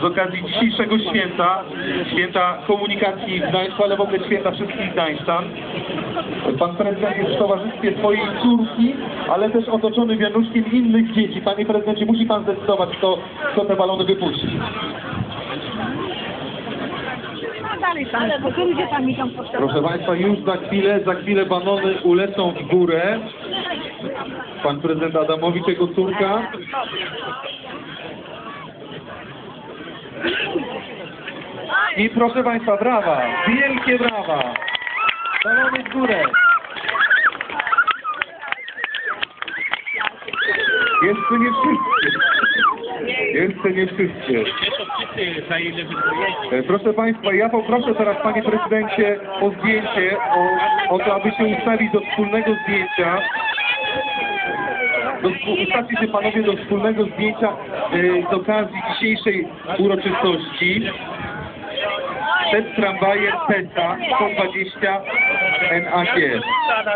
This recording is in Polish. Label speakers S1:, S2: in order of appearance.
S1: z okazji dzisiejszego święta, święta komunikacji w Gdańsku, ale w ogóle święta wszystkich Gdańszczan. Pan prezydent jest w towarzystwie swojej córki, ale też otoczony wianuszkiem innych dzieci. Panie prezydencie, musi pan zdecydować, kto, kto te balony wypuści.
S2: Dalej bo tam idą.
S1: Proszę Państwa, już za chwilę, za chwilę balony ulecą w górę. Pan prezydent Adamowicz, jego córka. I proszę Państwa, brawa, wielkie brawa. Balony w górę. Jeszcze nie wszyscy. Jeszcze nie wszyscy. E, Proszę Państwa, ja poproszę teraz Panie Prezydencie o zdjęcie, o, o to, aby się ustawić do wspólnego zdjęcia. Do, ustawcie się Panowie do wspólnego zdjęcia e, z okazji dzisiejszej uroczystości przed tramwajem PESA 120 NAG.